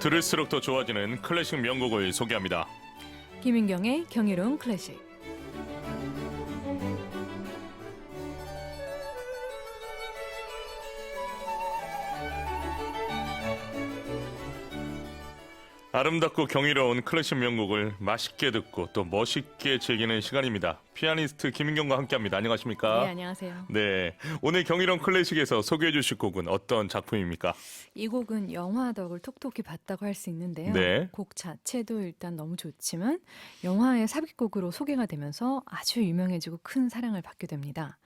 들을수록 더 좋아지는 클래식 명곡을 소개합니다. 김인경의 경이로운 클래식. 아름답고 경이로운 클래식 명곡을 맛있게 듣고 또 멋있게 즐기는 시간입니다. 피아니스트 김인경과 함께합니다. 안녕하십니까? 네, 안녕하세요. 네, 오늘 경이로운 클래식에서 소개해 주실 곡은 어떤 작품입니까? 이 곡은 영화 덕을 톡톡히 봤다고 할 수 있는데요. 네. 곡 자체도 일단 너무 좋지만 영화의 삽입곡으로 소개가 되면서 아주 유명해지고 큰 사랑을 받게 됩니다.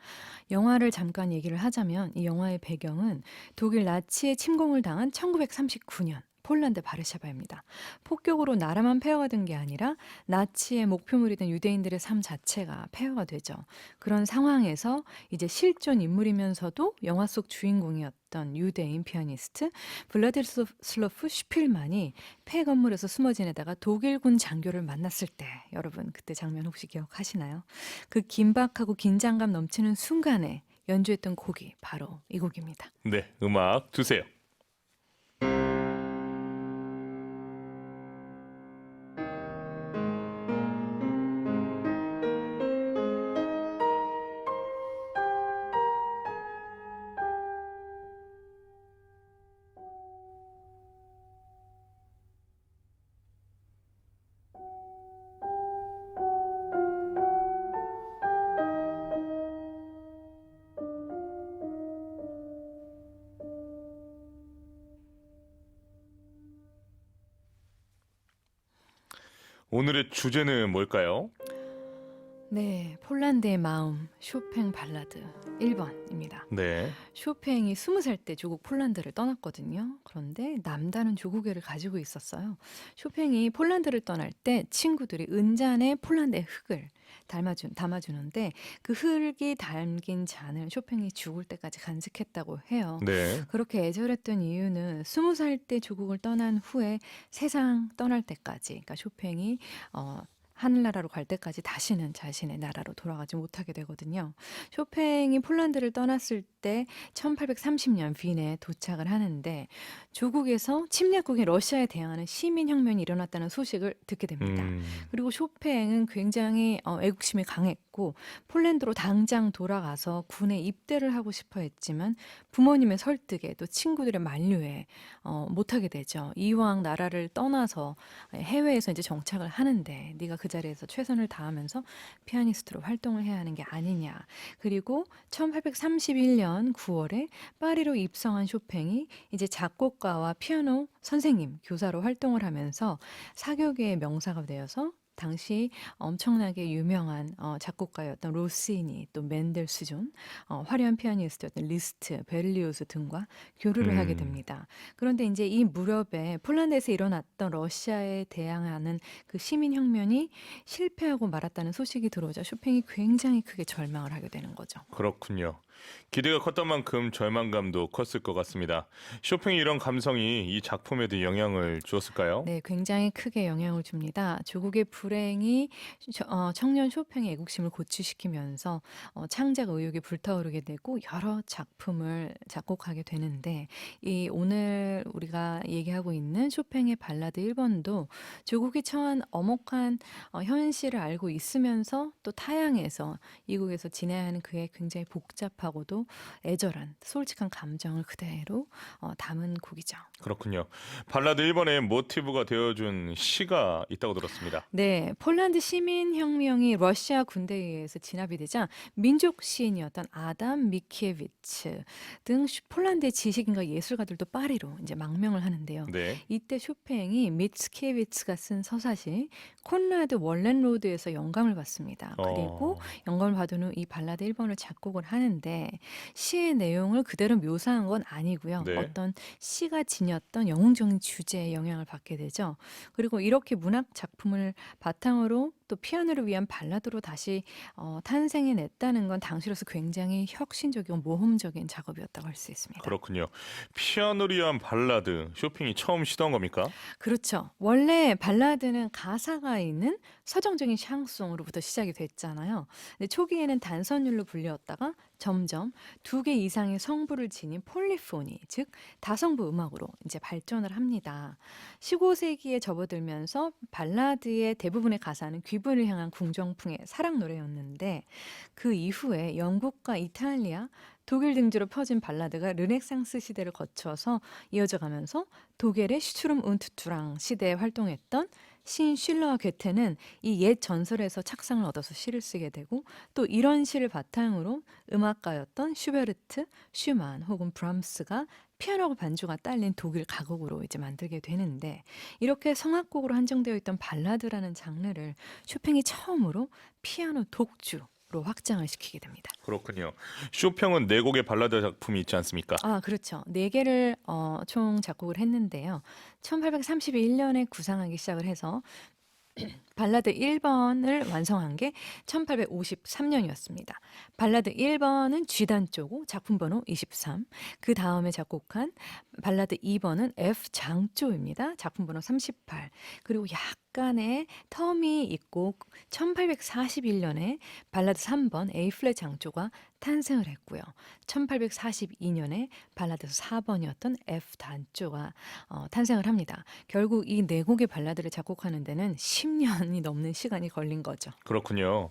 영화를 잠깐 얘기를 하자면 이 영화의 배경은 독일 나치의 침공을 당한 1939년 폴란드 바르샤바입니다. 폭격으로 나라만 폐허가 된 게 아니라 나치의 목표물이 된 유대인들의 삶 자체가 폐허가 되죠. 그런 상황에서 이제 실존 인물이면서도 영화 속 주인공이었던 유대인 피아니스트 블라디슬로프 슈필만이 폐 건물에서 숨어 지내다가 독일군 장교를 만났을 때 여러분 그때 장면 혹시 기억하시나요? 그 긴박하고 긴장감 넘치는 순간에 연주했던 곡이 바로 이 곡입니다. 네, 음악 주세요. 오늘의 주제는 뭘까요? 네, 폴란드의 마음 쇼팽 발라드 1번입니다. 네, 쇼팽이 스무 살때 조국 폴란드를 떠났거든요. 그런데 남다른 조국애를 가지고 있었어요. 쇼팽이 폴란드를 떠날 때 친구들이 은잔에 폴란드의 흙을 담아준, 담아주는데 그 흙이 담긴 잔을 쇼팽이 죽을 때까지 간직했다고 해요. 네, 그렇게 애절했던 이유는 스무 살때 조국을 떠난 후에 세상 떠날 때까지, 그러니까 쇼팽이 어, 하늘나라로 갈 때까지 다시는 자신의 나라로 돌아가지 못하게 되거든요. 쇼팽이 폴란드를 떠났을 때 1830년 빈에 도착을 하는데 조국에서 침략국인 러시아에 대항하는 시민 혁명이 일어났다는 소식을 듣게 됩니다. 음, 그리고 쇼팽은 굉장히 어, 애국심이 강했고 폴란드로 당장 돌아가서 군에 입대를 하고 싶어 했지만 부모님의 설득에 또 친구들의 만류에 어, 못하게 되죠. 이왕 나라를 떠나서 해외에서 이제 정착을 하는데 네가 그 자리에서 최선을 다하면서 피아니스트로 활동을 해야 하는 게 아니냐. 그리고 1831년 9월에 파리로 입성한 쇼팽이 이제 작곡가와 피아노 선생님, 교사로 활동을 하면서 사교계의 명사가 되어서 당시 엄청나게 유명한 어, 작곡가였던 로시니 또 멘델스존 어, 화려한 피아니스트였던 리스트 베를리우스 등과 교류를 음. 하게 됩니다. 그런데 이제 이 무렵에 폴란드에서 일어났던 러시아에 대항하는 그 시민혁명이 실패하고 말았다는 소식이 들어오자 쇼팽이 굉장히 크게 절망을 하게 되는 거죠. 그렇군요. 기대가 컸던 만큼 절망감도 컸을 것 같습니다. 쇼팽의 이런 감성이 이 작품에도 영향을 주었을까요? 네, 굉장히 크게 영향을 줍니다. 조국의 불행이 저- 어, 청년 쇼팽의 애국심을 고취시키면서 어, 창작 의욕이 불타오르게 되고 여러 작품을 작곡하게 되는데 이 오늘 우리가 얘기하고 있는 쇼팽의 발라드 1번도 조국이 처한 엄혹한 어, 현실을 알고 있으면서 또 타향에서 이국에서 지내야 하는 그의 굉장히 복잡 하고도 애절한 솔직한 감정을 그대로 어, 담은 곡이죠. 그렇군요. 발라드 1번의 모티브가 되어준 시가 있다고 들었습니다. 네, 폴란드 시민혁명이 러시아 군대에 의해서 진압이 되자 민족 시인이었던 아담 미키에비츠 등 슈- 폴란드의 지식인과 예술가들도 파리로 이제 망명을 하는데요. 네. 이때 쇼팽이 미츠키에비츠가 쓴 서사시 콘라드 월렌로드에서 영감을 받습니다. 그리고 어, 영감을 받은 후 이 발라드 1번을 작곡을 하는데 시의 내용을 그대로 묘사한 건 아니고요. 네. 어떤 시가 지녔던 영웅적인 주제에 영향을 받게 되죠. 그리고 이렇게 문학 작품을 바탕으로 또 피아노를 위한 발라드로 다시 어, 탄생해냈다는 건 당시로서 굉장히 혁신적이고 모험적인 작업이었다고 할 수 있습니다. 그렇군요. 피아노를 위한 발라드 쇼핑이 처음 시도한 겁니까? 그렇죠. 원래 발라드는 가사가 있는 서정적인 샹송으로부터 시작이 됐잖아요. 근데 초기에는 단선율로 불렸다가 점점 두 개 이상의 성부를 지닌 폴리포니, 즉 다성부 음악으로 이제 발전을 합니다. 15세기에 접어들면서 발라드의 대부분의 가사는 귀부를 향한 궁정풍의 사랑 노래였는데 그 이후에 영국과 이탈리아, 독일 등지로 펴진 발라드가 르네상스 시대를 거쳐서 이어져 가면서 독일의 슈트룸 운투투랑 시대에 활동했던 시인 슐러와 괴테는 이 옛 전설에서 착상을 얻어서 시를 쓰게 되고 또 이런 시를 바탕으로 음악가였던 슈베르트, 슈만 혹은 브람스가 피아노 반주가 딸린 독일 가곡으로 이제 만들게 되는데 이렇게 성악곡으로 한정되어 있던 발라드라는 장르를 쇼팽이 처음으로 피아노 독주 로 확장을 시키게 됩니다. 그렇군요. 쇼팽은 네 곡의 발라드 작품이 있지 않습니까? 아, 그렇죠. 네 개를 어, 총 작곡을 했는데요. 1831년에 구상하기 시작을 해서 발라드 1번을 완성한 게 1853년이었습니다. 발라드 1번은 G단조고 작품 번호 23. 그 다음에 작곡한 발라드 2번은 F 장조입니다. 작품 번호 38. 그리고 약 간의 텀이 있고 1841년에 발라드 3번 A 플랫 장조가 탄생을 했고요. 1842년에 발라드 4번이었던 F 단조가 어, 탄생을 합니다. 결국 이 네 곡의 발라드를 작곡하는 데는 10년이 넘는 시간이 걸린 거죠. 그렇군요.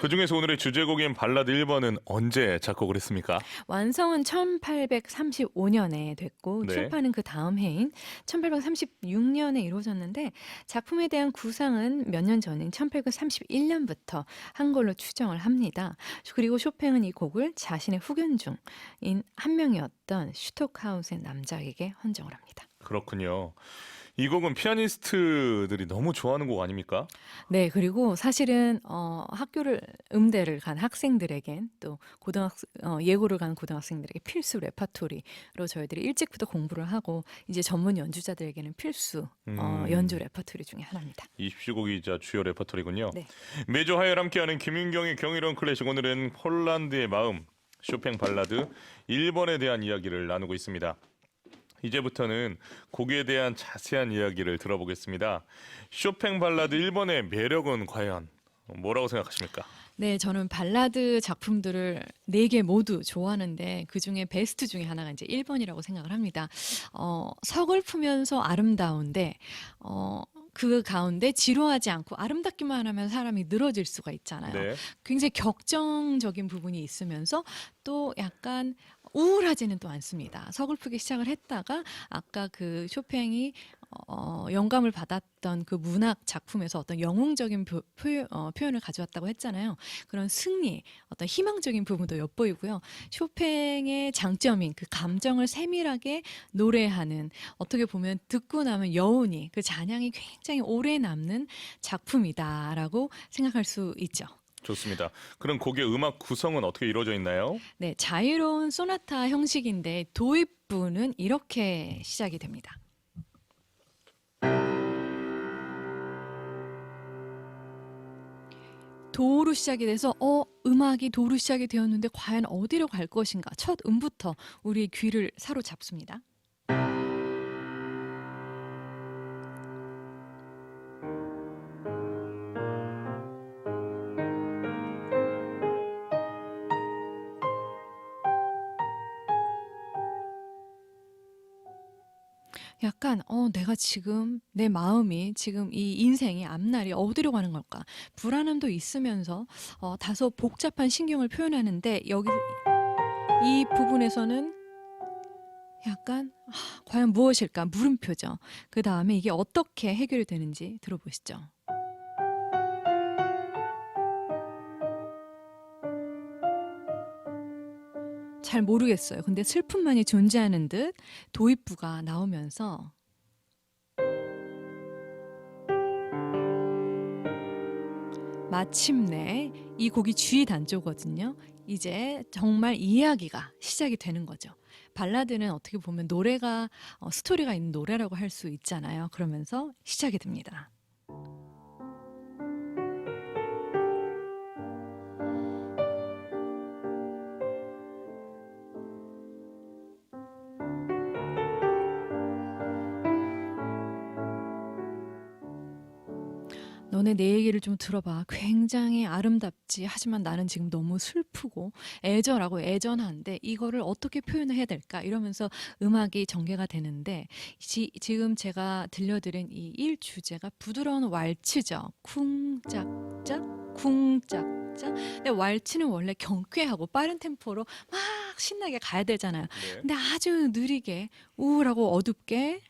그 중에서 오늘의 주제곡인 발라드 1번은 언제 작곡을 했습니까? 완성은 1835년에 됐고 네. 출판은 그 다음 해인 1836년에 이루어졌는데 작품에 대한 구상은 몇 년 전인 1831년부터 한 걸로 추정을 합니다. 그리고 쇼팽은 이 곡을 자신의 후견 중인 한 명이었던 슈토크하우스의 남자에게 헌정을 합니다. 그렇군요. 이 곡은 피아니스트들이 너무 좋아하는 곡 아닙니까? 네, 그리고 사실은 어, 학교를 음대를 간 학생들에겐 또 고등학 어, 예고를 간 고등학생들에게 필수 레파토리로 저희들이 일찍부터 공부를 하고 이제 전문 연주자들에게는 필수 어, 음. 연주 레파토리 중에 하나입니다. 20시곡이자 주요 레퍼토리군요. 네. 매주 화요일 함께하는 김윤경의 경이로운 클래식 오늘은 폴란드의 마음 쇼팽 발라드 1번에 대한 이야기를 나누고 있습니다. 이제부터는 곡에 대한 자세한 이야기를 들어보겠습니다. 쇼팽 발라드 1번의 매력은 과연 뭐라고 생각하십니까? 네, 저는 발라드 작품들을 네 개 모두 좋아하는데 그 중에 베스트 중에 하나가 이제 1번이라고 생각을 합니다. 어, 서글프면서 아름다운데 어, 그 가운데 지루하지 않고 아름답기만 하면 사람이 늘어질 수가 있잖아요. 네. 굉장히 격정적인 부분이 있으면서 또 약간 우울하지는 또 않습니다. 서글프게 시작을 했다가 아까 그 쇼팽이 어, 영감을 받았던 그 문학 작품에서 어떤 영웅적인 표, 현 어, 표현을 가져왔다고 했잖아요. 그런 승리, 어떤 희망적인 부분도 엿보이고요. 쇼팽의 장점인 그 감정을 세밀하게 노래하는 어떻게 보면 듣고 나면 여운이 그 잔향이 굉장히 오래 남는 작품이다라고 생각할 수 있죠. 좋습니다. 그럼 곡의 음악 구성은 어떻게 이루어져 있나요? 네, 자유로운 소나타 형식인데 도입부는 이렇게 시작이 됩니다. 도로 시작이 돼서 어 음악이 도로 시작이 되었는데 과연 어디로 갈 것인가 첫 음부터 우리의 귀를 사로잡습니다. 약간 어 내가 지금 내 마음이 지금 이 인생의 앞날이 어디로 가는 걸까 불안함도 있으면서 어 다소 복잡한 신경을 표현하는데 여기 이 부분에서는 약간 아, 과연 무엇일까 물음표죠. 그 다음에 이게 어떻게 해결이 되는지 들어보시죠. 잘 모르겠어요. 근데 슬픔만이 존재하는 듯 도입부가 나오면서 마침내 이 곡이 G 단조거든요. 이제 정말 이야기가 시작이 되는 거죠. 발라드는 어떻게 보면 노래가 어, 스토리가 있는 노래라고 할 수 있잖아요. 그러면서 시작이 됩니다. 내 얘기를 좀 들어봐. 굉장히 아름답지. 하지만 나는 지금 너무 슬프고 애절하고 애전한데 이거를 어떻게 표현을 해야 될까? 이러면서 음악이 전개가 되는데 지, 지금 제가 들려드린 이 일 주제가 부드러운 왈츠죠. 쿵짝짝 쿵짝짝. 근데 왈츠는 원래 경쾌하고 빠른 템포로 막 신나게 가야 되잖아요. 네. 근데 아주 느리게 우울하고 어둡게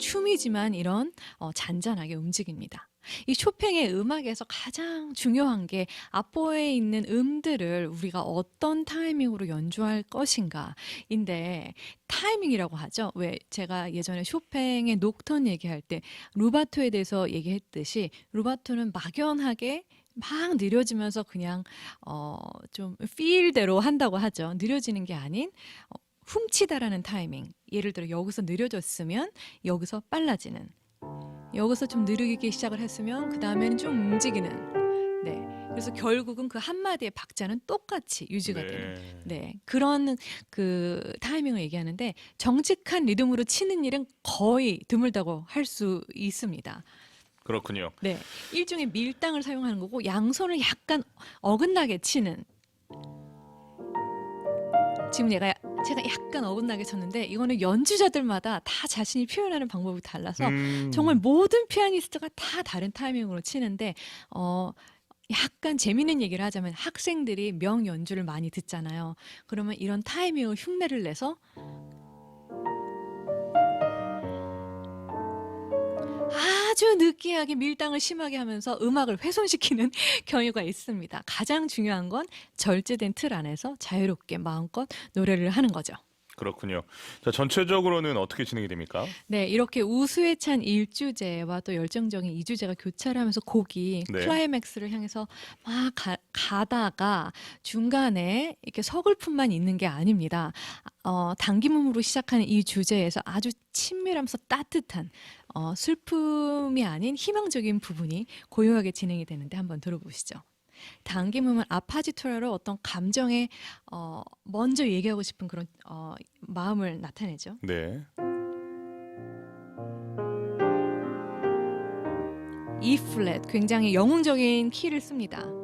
춤이지만 이런 어, 잔잔하게 움직입니다. 이 쇼팽의 음악에서 가장 중요한 게 앞보에 있는 음들을 우리가 어떤 타이밍으로 연주할 것인가인데 타이밍이라고 하죠. 왜 제가 예전에 쇼팽의 녹턴 얘기할 때 루바토에 대해서 얘기했듯이 루바토는 막연하게 막 느려지면서 그냥 어좀 필대로 한다고 하죠. 느려지는 게 아닌 어, 훔치다라는 타이밍. 예를 들어 여기서 느려졌으면 여기서 빨라지는. 여기서 좀 느리게 시작을 했으면 그 다음에는 좀 움직이는. 네. 그래서 결국은 그 한마디의 박자는 똑같이 유지가 되는. 네. 네. 그런 그 타이밍을 얘기하는데 정직한 리듬으로 치는 일은 거의 드물다고 할 수 있습니다. 그렇군요. 네. 일종의 밀당을 사용하는 거고 양손을 약간 어긋나게 치는 지금 얘가 제가 약간 어긋나게 쳤는데 이거는 연주자들마다 다 자신이 표현하는 방법이 달라서 음, 정말 모든 피아니스트가 다 다른 타이밍으로 치는데 어 약간 재밌는 얘기를 하자면 학생들이 명 연주를 많이 듣잖아요. 그러면 이런 타이밍을 흉내를 내서 아주 느끼하게 밀당을 심하게 하면서 음악을 훼손시키는 경우가 있습니다. 가장 중요한 건 절제된 틀 안에서 자유롭게 마음껏 노래를 하는 거죠. 그렇군요. 자, 전체적으로는 어떻게 진행이 됩니까? 네, 이렇게 우수에 찬 1주제와 또 열정적인 2주제가 교차를 하면서 곡이 네. 클라이맥스를 향해서 막 가, 가다가 중간에 이렇게 서글픔만 있는 게 아닙니다. 어, 단기문으로 시작하는 이 주제에서 아주 친밀하면서 따뜻한 어, 슬픔이 아닌 희망적인 부분이 고요하게 진행이 되는데 한번 들어보시죠. 단기문은 아파지토라로 어떤 감정에 어, 먼저 얘기하고 싶은 그런 어, 마음을 나타내죠. 네. E 플랫 굉장히 영웅적인 키를 씁니다.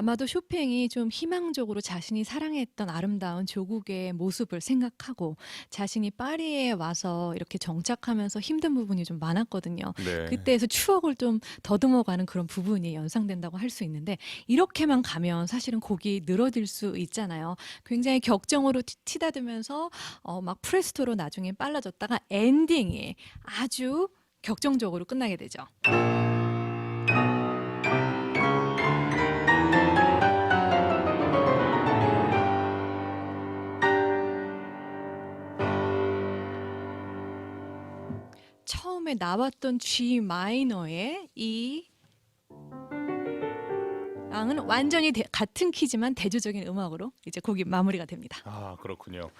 아마도 쇼팽이 좀 희망적으로 자신이 사랑했던 아름다운 조국의 모습을 생각하고 자신이 파리에 와서 이렇게 정착하면서 힘든 부분이 좀 많았거든요. 네. 그때에서 추억을 좀 더듬어가는 그런 부분이 연상된다고 할 수 있는데 이렇게만 가면 사실은 곡이 늘어질 수 있잖아요. 굉장히 격정으로 티- 티다듬면서 어, 막 프레스토로 나중에 빨라졌다가 엔딩이 아주 격정적으로 끝나게 되죠. 처음에 나왔던 G 마이너의 이 양은 완전히 대- 같은 키지만 대조적인 음악으로 이제 곡이 마무리가 됩니다. 아, 그렇군요.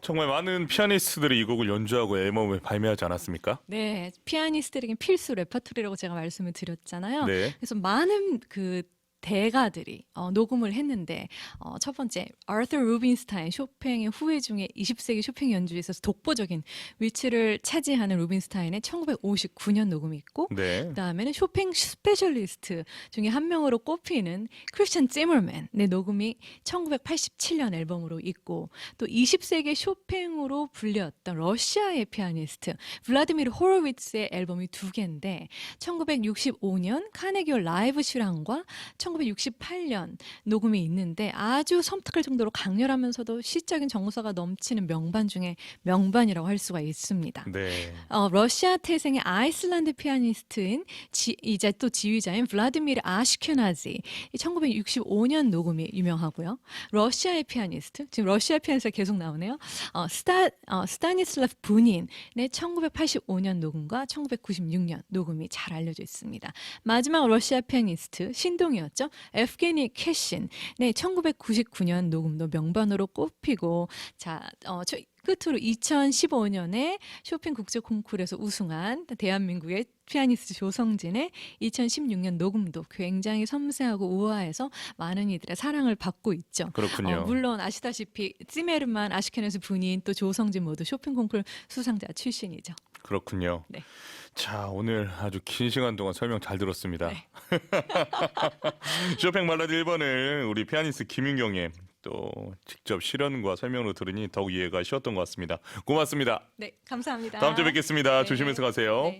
정말 많은 피아니스트들이 이 곡을 연주하고 앨범을 발매하지 않았습니까? 네, 피아니스트에겐 필수 레퍼토리라고 제가 말씀을 드렸잖아요. 네. 그래서 많은 그 대가들이 어, 녹음을 했는데 어, 첫 번째 아르터 루빈스타인 쇼팽의 후예 중에 20세기 쇼팽 연주에 있어서 독보적인 위치를 차지하는 루빈스타인의 1959년 녹음이 있고 네. 그다음에는 쇼팽 스페셜리스트 중에 한 명으로 꼽히는 크리스찬 찌머맨의 녹음이 1987년 앨범으로 있고 또 20세기 쇼팽으로 불렸던 러시아의 피아니스트 블라디미르 호로위츠의 앨범이 두 개인데 1965년 카네기홀 라이브 실황과 1968년 녹음이 있는데 아주 섬뜩할 정도로 강렬하면서도 시적인 정서가 넘치는 명반 중에 명반이라고 할 수가 있습니다. 네. 어, 러시아 태생의 아이슬란드 피아니스트인 지, 이제 또 지휘자인 블라디미르 아시케나지 1965년 녹음이 유명하고요. 러시아의 피아니스트 지금 러시아 피아니스트가 계속 나오네요. 어, 스타 어, 스타니슬라프 분인의 1985년 녹음과 1996년 녹음이 잘 알려져 있습니다. 마지막 러시아 피아니스트 신동이었 죠. 에프게니 캐신 네 1999년 녹음도 명반으로 꼽히고 자 어, 저, 끝으로 2015년에 쇼팽 국제 콩쿠르에서 우승한 대한민국의 피아니스트 조성진의 2016년 녹음도 굉장히 섬세하고 우아해서 많은 이들의 사랑을 받고 있죠. 그렇군요. 어, 물론 아시다시피 찌메르만 아시케네스 분인 또 조성진 모두 쇼팽 콩쿠르 수상자 출신이죠. 그렇군요. 네. 자, 오늘 아주 긴 시간 동안 설명 잘 들었습니다. 네. 쇼팽 발라드 1번을 우리 피아니스트 김윤경의 또 직접 실현과 설명으로 들으니 더욱 이해가 쉬웠던 것 같습니다. 고맙습니다. 네, 감사합니다. 다음 주에 뵙겠습니다. 네. 조심해서 가세요. 네.